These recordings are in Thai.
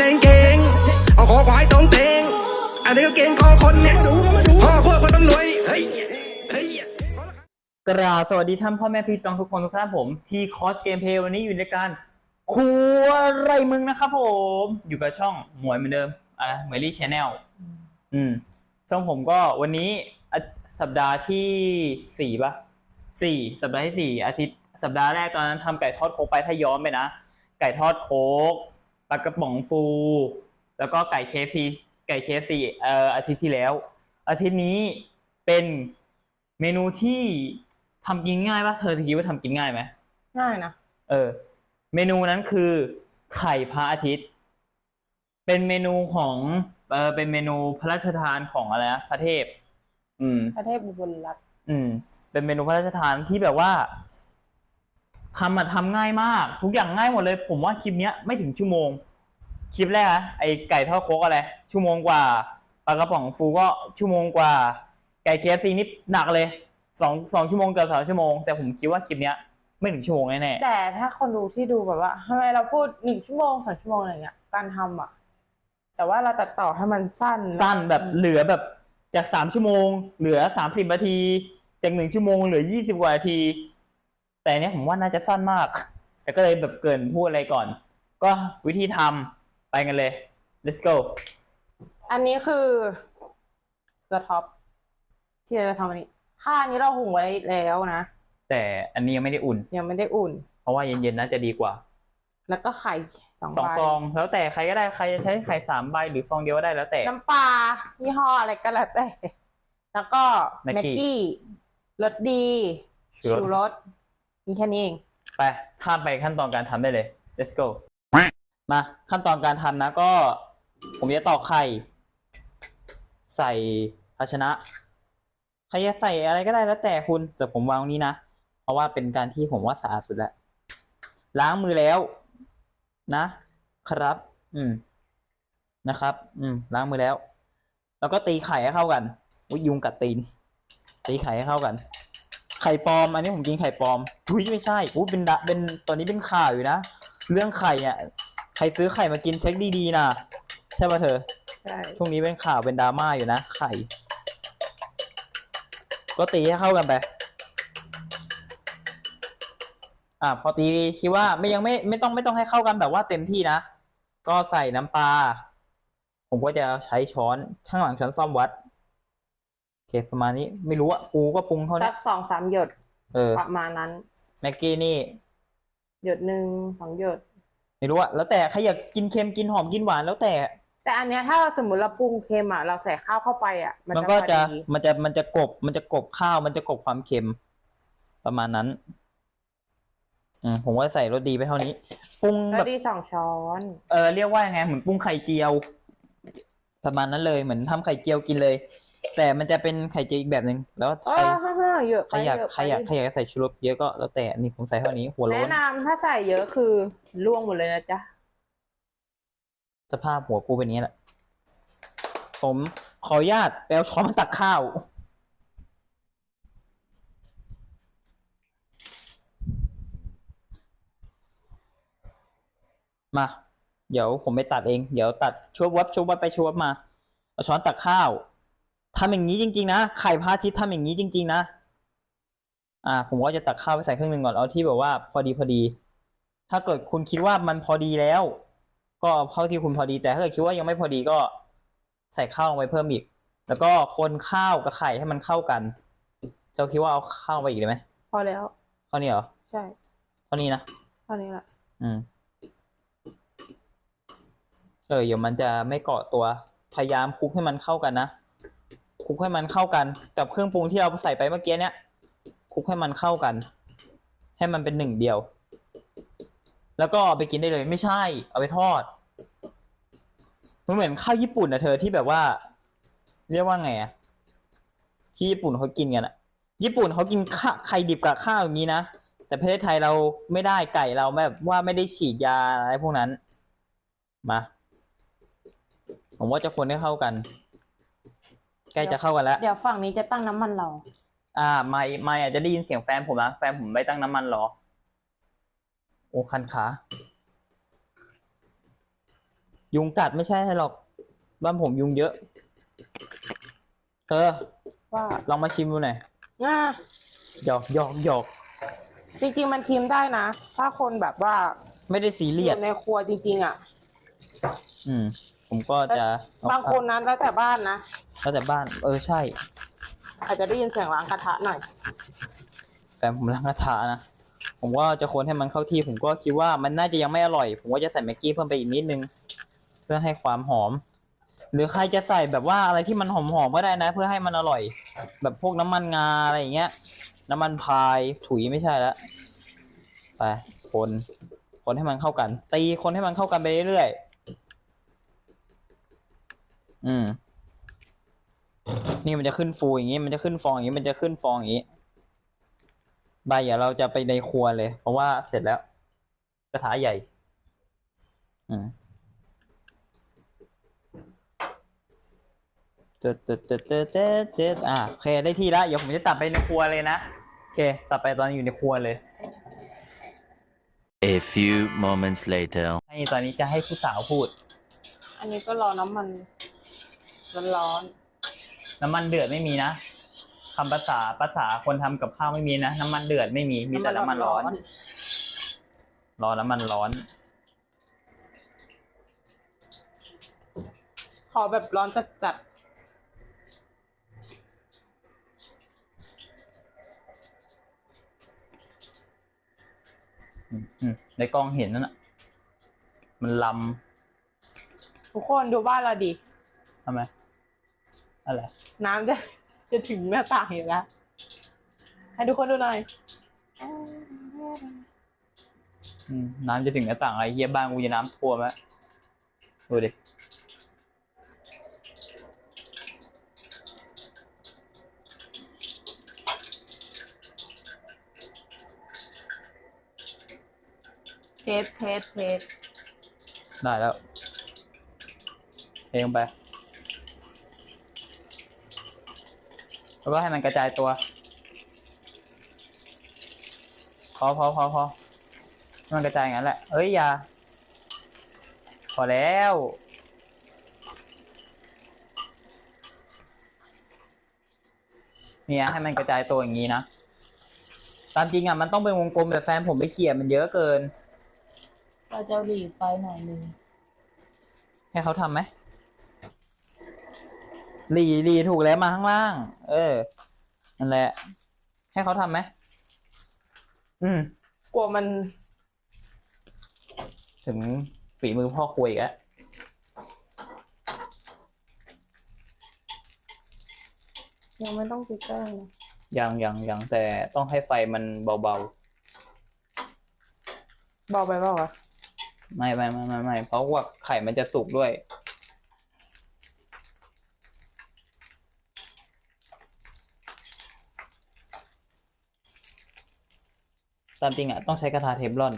เล่นเก่งเอาขอควายตรงเตงอันนี้ก็เก่งขอคนเนี่ยพ่อพวกคนตำรวจเฮ้ยเฮ้ยกราบสวัสดีท่านพ่อแม่พี่น้องทุกคนทุกท่านผมทีคอสเกมเพย์วันนี้อยู่ในการครัวไรมึงนะครับผม อยู่กับช่องหมวยเหมือนเดิมอะเหมยลี่ชแนลอืมช่องผมก็วันนี้อะสัปดาห์ที่สี่ปะสี่สัปดาห์ที่สี่อาทิตย์สัปดาห์แรกตอนนั้นทำไก่ทอดโคกไปถ้าย้อนไปนะ ไก่ทอดโคก ปลากระป๋องฟู แล้วก็ไก่เคฟซีไก่เคฟซีเอ่ออาทิตย์ที่แล้ว อาทิตย์นี้เป็นเมนูที่ทำกินง่ายปะเธอคิดว่าทำกินง่ายไหมง่ายนะ เออ เมนูนั้นคือไข่พระอาทิตย์ เป็นเมนูของเออเป็นเมนูพระราชทานของอะไรนะพระเทพ อืม ประเทศบุบลรัตน์อืม เป็นเมนูพระราชทานที่แบบว่า ทำอะทำง่ายมาก ทุกอย่างง่ายหมดเลย ผมว่าคลิปเนี้ยไม่ถึงชั่วโมง คลิปแรกนะไอไก่ทอดโคกอะไร ชั่วโมงกว่าปลากระป๋องฟูก็ชั่วโมงกว่า ไก่เคฟซีนี่หนักเลยสองสองชั่วโมงเกือบสามชั่วโมงแต่ผมคิดว่าคลิปเนี้ยไม่ถึงชั่วโมงแน่แต่ถ้าคนดูที่ดูแบบว่าทำไมเราพูดหนึ่งชั่วโมงสองชั่วโมงอะไรเงี้ยการทำอะ แต่ว่าเราตัดต่อให้มันสั้นๆสั้นแบบเหลือแบบจากสามชั่วโมง เหลือสามสิบนาทีจากหนึ่งชั่วโมงเหลือยี่สิบกว่านาที แต่อันเนี้ยผมว่าน่าจะสั้นมาก แต่ก็เลยแบบเกรินพูดอะไรก่อน ก็วิธีทำไปกันเลย let's go อันนี้คือ ตัวท็อปที่เราจะทำอันนี้ ข้างนี้เราหุงไว้แล้วนะ แต่อันนี้ยังไม่ได้อุ่น ยังไม่ได้อุ่น เพราะว่าเย็นๆน่าจะดีกว่า แล้วก็ไข่สองสองใบฟองแล้วแต่ใครก็ได้ใครจะใช้ไข่สามใบหรือฟองเดียวก็ได้แล้วแต่ น้ำปลายี่ห้ออะไรก็แล้วแต่ แล้วก็แม็แม็กกกี้กี้รสดี ชูรส ชูรส มีแค่นี้เอง ไปข้ามไปขั้นตอนการทำได้เลย let's go มาขั้นตอนการทำนะก็ ผมจะตอกไข่ ใส่ภาชนะใครจะใส่อะไรก็ได้แล้วแต่คุณ แต่ผมวางตรงนี้นะ เพราะว่าเป็นการที่ผมว่าสะอาดสุดแล้วล้างมือแล้ว นะ ครับ อืมนะครับ อืมล้างมือแล้ว แล้วก็ตีไข่ให้เข้ากัน ยุงกัดตีน ตีไข่ให้เข้ากัน ไข่ปลอม อันนี้ผมกินไข่ปลอมทุยไม่ใช่อู้เป็นดะเป็นตอนนี้เป็นข่าวอยู่นะ เรื่องไข่เนี่ยใครซื้อไข่มากินเช็คดีๆนะใช่ป่ะเธอ ใช่ช่วงนี้เป็นข่าวเป็นดราม่าอยู่นะ ไข่ ก็ตีให้เข้ากันไปอะพอตีคิดว่าไม่ยังไม่ไม่ต้องไม่ต้องให้เข้ากันแบบว่าเต็มที่นะ ก็ใส่น้ำปลาผมก็จะใช้ช้อนข้างหลังช้อนซ่อมวัดโอ เคประมาณนี้ไม่รู้อะกูก็ปรุงเท่าสันี้กสองสามหยดเออประมาณนั้น แม็กกี้นี่ หยดหนึ่งสองหยด ไม่รู้อะแล้วแต่ใครอยากกินเค็มกินหอมกินหวานแล้วแต่ แต่อันเนี้ยถ้าสมมติเราปรุงเค็มอะเราใส่ข้าวเข้าไปอะมันมันจะก็พอจะดีมันจะมันจะกบมันจะกบข้าว มันจะกบความเค็ม ประมาณนั้น อืมผมว่าใส่รสดีไปเท่านี้ปรุงแล้แบวบดีสองช้อนเออเรียกว่ายังไงเหมือนปรุงไข่เจียวประมาณนั้นเลยเหมือนทำไข่เจียวกินเลย แต่มันจะเป็นไข่เจียวอีกแบบหนึ่งแล้วเอใครอฮ่าฮ่าเยอะใคไปรอยากเยอะใครอยากไปใครอยากใส่ชูรสเยอะก็แล้วแต่นี่ผมใส่เท่านี้หัวโล้แนะนนำถ้าใส่เยอะคือล่วงหมดเลยนะจ๊ะสภาพหัวกูเป็นอย่างนี้แหละผมขออนุญาตแปลช้อนมาตักข้าวมา เดี๋ยวผมไปตัดเอง เดี๋ยวตัดช่วยวับช่วยวับไปช่วยวับมาเอาช้อนตักข้าว ทำอย่างนี้จริง ๆ นะ ไข่พระอาทิตย์ทำอย่างนี้จริง ๆ นะ อ่า ผมก็จะตักข้าวไปใส่ครึ่งหนึ่งก่อนเอาที่แบบว่า พอดีพอดี ถ้าเกิดคุณคิดว่ามันพอดีแล้ว ก็เอาเท่าที่คุณพอดี แต่ถ้าเกิดคิดว่ายังไม่พอดีก็ใส่ข้าวลงไปเพิ่มอีก แล้วก็คนข้าวกับไข่ให้มันเข้ากัน เราคิดว่าเอาข้าวไปอีกได้ไหมพอแล้วเท่านี้เหรอ ใช่เท่านี้นะเท่านี้แหละ อืม เออเดี๋ยวมันจะไม่เกาะตัว พยายามคลุกให้มันเข้ากันนะ คลุกให้มันเข้ากัน กับเครื่องปรุงที่เราใส่ไปเมื่อกี้เนี้ยคลุกให้มันเข้ากัน ให้มันเป็นหนึ่งเดียว แล้วก็เอาไปกินได้เลยไม่ใช่ เอาไปทอดมันเหมือนข้าวญี่ปุ่นนะเธอที่แบบว่า เรียกว่าไงอะที่ญี่ปุ่นเขากินกันอะญี่ปุ่นเขากินข้าไข่ดิบกับข้าวอย่างนี้นะแต่ประเทศไทยเราไม่ได้ไก่เราแบบว่าไม่ได้ฉีดยาอะไรพวกนั้น มา ผมว่าจะคนให้เข้ากัน ใกล้จะเข้ากันแล้ว เดี๋ยวฝั่งนี้จะตั้งน้ำมันเรา อ่า ไม่ไม่อาจจะได้ยินเสียงแฟนผมนะแฟนผมไปตั้งน้ำมันรอ โอ้คันขา ยุงกัดไม่ใช่หรอก บ้านผมยุงเยอะ เธอ ว่าลองมาชิมดูหน่อยอ่าหยอกหยอกหยอกจริงๆมันชิมได้นะ ถ้าคนแบบว่าไม่ได้ซีอเรียสยู่ในครัวจริง ๆ อะ อืม ผมก็จะเอบางคนนะแล้วแต่บ้านนะแล้วแต่บ้าน เออใช่ อาจจะได้ยินเสียงล้างกระทะหน่อย แฟนผมล้างกระทะนะ ผมก็จะคนให้มันเข้าที่ ผมก็คิดว่ามันน่าจะยังไม่อร่อย ผมก็จะใส่แม็กกี้เพิ่มไปอีกนิดนึง เพื่อให้ความหอม หรือใครจะใส่แบบว่าอะไรที่มันหอมๆก็ได้นะ เพื่อให้มันอร่อย แบบพวกน้ำมันงาอะไรอย่างเงี้ย น้ำมันพายถุยไม่ใช่แล้วไปคน คนให้มันเข้ากัน ตีคนให้มันเข้ากันไปเรื่อยๆ อืม นี่มันจะขึ้นฟูอย่างงี้ มันจะขึ้นฟองอย่างงี้ มันจะขึ้นฟองอย่างงี้ใบเดี๋ยวเราจะไปในครัวเลย เพราะว่าเสร็จแล้ว กระทะใหญ่ อืมเจ็ดเจ็ดเจ็ดเจ็ดเจ็ดเจ็ดอะโอเคได้ที่แล้วเดี๋ยวผมจะตัดไปในครัวเลยนะโอเค ตัดไปตอนอยู่ในครัวเลย A few moments later. ให้ตอนนี้จะให้ผู้สาวพูด อันนี้ก็รอน้ำมัน ร้อนน้ำมันเดือดไม่มีนะคำภาษาภาษาคนทำกับข้าวไม่มีนะน้ำมันเดือดไม่มีๆมีแต่น้ำมันร้อนรอน้ำมันร้อน ขอแบบร้อนจัดอืมอืมในกล้องเห็นนั่นน่ะมันลๆทุกคนดูบ้านเราดิำทำไม อะไร น้ำจะจะถึงหน้าต่างอยู่แล้วให้ทุกคนดูหน่อย อืมน้ำจะถึงหน้าต่างไอ้เหี้ยบ้านกูจะน้ำท่วมแล้วดูดิ เทสเทสเทสได้แล้วเทลงไป แล้วก็ให้มันกระจายตัว พอพอพอพอให้มันกระจายอย่างนั้นแหละเอ้ยอย่าพอแล้ว เนี่ยให้มันกระจายตัวอย่างนี้นะ ตามจริงอะมันต้องเป็นวงกลมแต่แฟนผมไปเขี่ยมันเยอะเกิน เราจะหลีไฟหน่อยนึงให้เขาทำไหม หลีหลีถูกแล้วมาข้างล่าง เออนั่นแหละ ให้เขาทำไหมอืม กลัวมันถึงฝีมือพ่อครัวอีกแล้วยังไม่ต้องติดแป้งนะยังยังยังแต่ต้องให้ไฟมันเบาเบาไปเปล่าวะๆ ไม่ไม่ไม่ไม่ไม่เพราะว่าไข่มันจะสุกด้วย ตามจริงอะต้องใช้กระทาเทฟลอน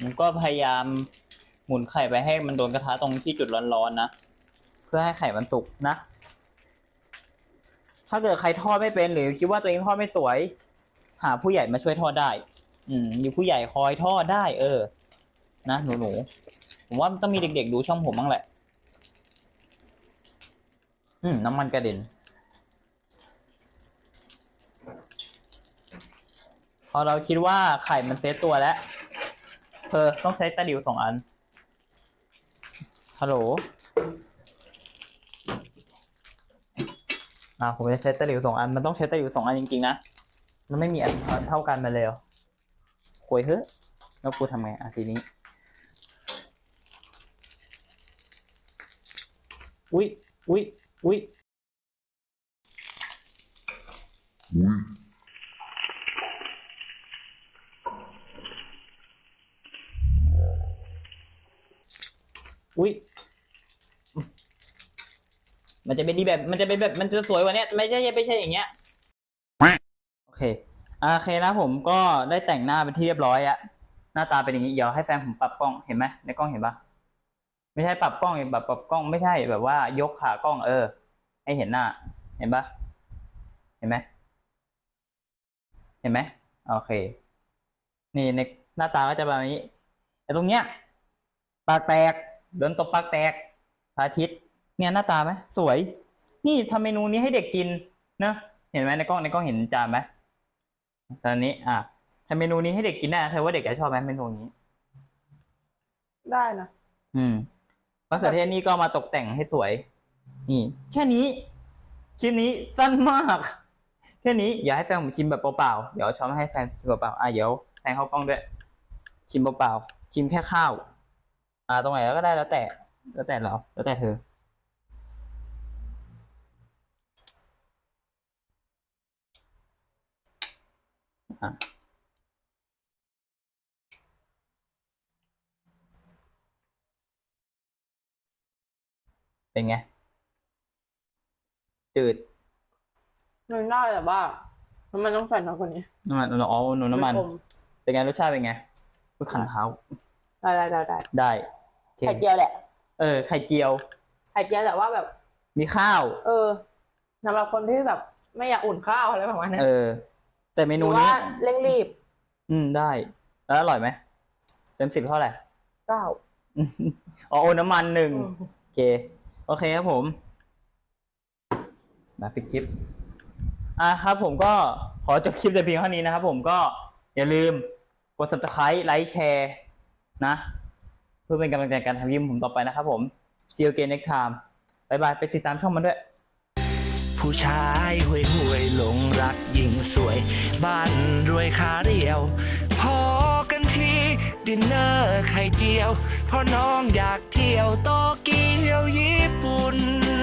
ผมก็พยายามหมุนไข่ไปให้มันโดนกระทะตรงที่จุดร้อนๆนะ เพื่อให้ไข่มันสุกนะ ถ้าเกิดใครทอดไม่เป็นหรือคิดว่าตัวเองทอดไม่สวย หาผู้ใหญ่มาช่วยทอดได้ อืมมีผู้ใหญ่คอยทอดได้ เออ นะหนูหนูๆผมว่าต้องมีเด็กๆดูช่องผมบ้างแหละ อืม น้ำมันกระเด็น พอเราคิดว่าไข่มันเซตตัวแล้ว เธอต้องใช้ตะหลิวสองอัน ฮัลโหลอ่าผมจะใช้ตะหลิวสองอัน มันต้องใช้ตะหลิวสองอันจริงๆนะ มันไม่มีอันเท่ากันมาเลยหรอคุยเฮ้ยแล้วกูทำไงอะทีนี้ อุ้ยอุ้ยอุ้ย อุ้ยมันจะเป็นดีแบบ มันจะเป็นแบบ มันจะสวยกว่านี้ไม่ใช่ไม่ใช่อย่างเงี้ย โอเคโอเคนะผมก็ได้แต่งหน้าเป็นที่เรียบร้อยอะหน้าตาเป็นอย่างนี้ เดี๋ยวให้แฟนผมปรับกล้อง เห็นไหมในกล้องเห็นปะไม่ใช่ปรับกล้องแบบปรับกล้องไม่ใช่แบบว่ายกขากล้อง เออ ให้เห็นหน้า เห็นปะเห็นไหมเห็นไหมโอเค นี่ในหน้าตาก็จะประมาณนี้ แต่ตรงเนี้ย ปากแตก โดนตบปากแตกพระอาทิตย์เนี่ยหน้าตาไหมสวย นี่ทำเมนูนี้ให้เด็กกินเนอะเห็นไหมในกล้องในกล้องเห็นจานไหมตอนนี้ อะทำเมนูนี้ให้เด็กกินได้นะเธอว่าเด็กจะชอบไหมเมนูนี้ ได้นะอืมมะเขือเทศนี่ก็มาตกแต่งให้สวย นี่ แค่นี้คลิปนี้สั้นมาก แค่นี้อย่าให้แฟนผมชิมแบบเปล่าๆเดี๋ยวเอาช้อนมาให้แฟนชิมเปล่าๆอะเดี๋ยวแฟนเข้ากล้องด้วย ชิมเปล่าๆชิมแค่ข้าว อ่าตรงไหนแล้วก็ได้แล้วแต่ แล้วแต่เราแล้วแต่เธอ อะเป็นไง จืดมันได้แต่ว่ามันต้องใส่น้อยกว่านี้น้ำมันอ๋อหนูน้ำมันไกลมเป็นไงรสชาติเป็นไงลูกขันเท้า ได้ได้ได้ได้ได้โอเค ไข่เจียวแหละ เออ ไข่เจียว ไข่เจียวแต่ว่าแบบ มีข้าว เออสำหรับคนที่แบบ ไม่อยากอุ่นข้าวอะไรประมาณนั้นเออ แต่เมหนูรือนี้ว่าเร่งรีบ อืมได้ แล้วอร่อยไหมเต็มสิบเท่าไหร่เก้าอ๋อโอน้ำมันหนึ่งอืมโอเค โอเคครับผมมาปิดคลิป อะครับผมก็ขอจบคลิปแต่เพียงเท่านี้นะครับผมก็อย่าลืมกด subscribe ไลค์แชร์นะเพื่อเป็นกำลังใจการทำยิมผมต่อไปนะครับผม see you again next time บายบายไปติดตามช่องมันด้วย ผู้ชายห่วยห่วยหลงรักหญิงสวย บ้านรวยขาเรียว พอกันทีดินเนอร์ไข่เจียว เพราะน้องอยากเที่ยวโตเกียวญี่ปุ่น